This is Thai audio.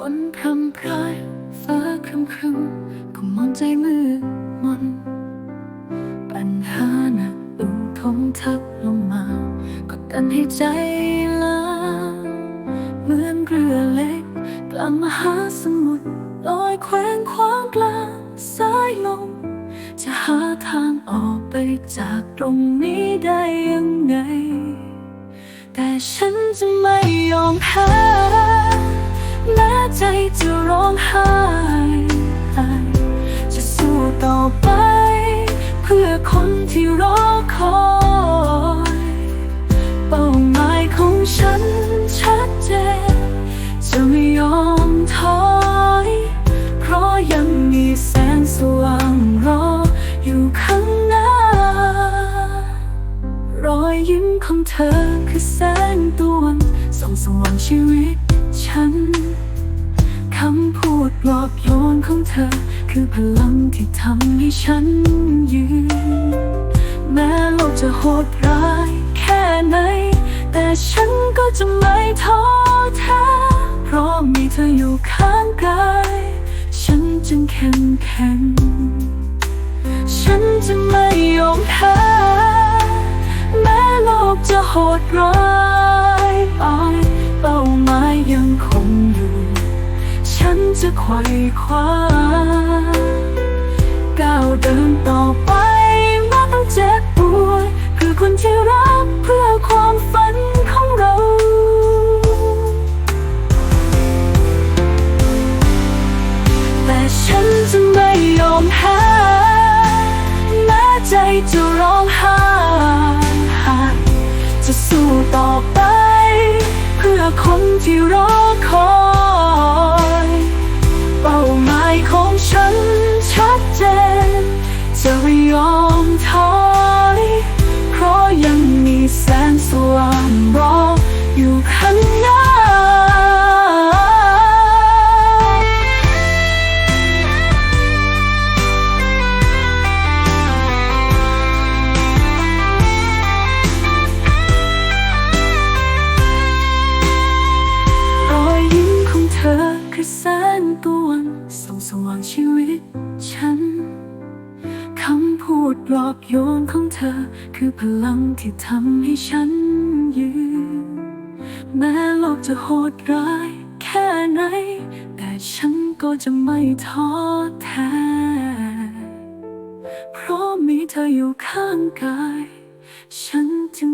ครึมครึมก็มองใจมืดมน ปัญหาหนักดูทงทับลงมากดดันให้ใจล้าเหมือนเรือเล็กกลางมหาสมุทรลอยแคว้งคว้างกลางสายลมจะหาทางออกไปจากตรงนี้ได้ยังไง แต่ฉันจะไม่ยอมแพ้ แม้ใจจะร้องไห้จะสู้ต่อไป เพื่อคนที่รอคอยเป้าหมายของฉันชัดเจนจะไม่ยอมถอยเพราะยังมีแสงสว่างรออยู่ข้างหน้า รอยยิ้มของเธอคือแสงตะวันส่องสว่างชีวิต ฉัน คำพูดปลอบโยนของเธอ คือพลังที่ทำให้ฉันยืน แม้โลกจะโหดร้ายแค่ไหน แต่ฉันก็จะไม่ท้อแท้เพราะมีเธออยู่ข้างกาย ฉันจึงเข้มแข็ง ฉันจะไม่ยอมแพ้แม้โลกจะโหดร้ายไป จะไขว่คว้าก้าวเดินต่อไปแม้ต้องเจ็บปวดเพื่อคนที่รักเพื่อความฝันของเราแต่ฉันจะไม่ยอมแพ้แม้ใจจะร้องไห้จะสู้ต่อไป เพื่อคนที่รอคอย ชีวิตฉัน คำพูดปลอบโยนของเธอ คือพลังที่ทำให้ฉันยืน แม้โลกจะโหดร้ายแค่ไหน แต่ฉันก็จะไม่ท้อแท้เพราะมีเธออยู่ข้างกาย ฉันจึง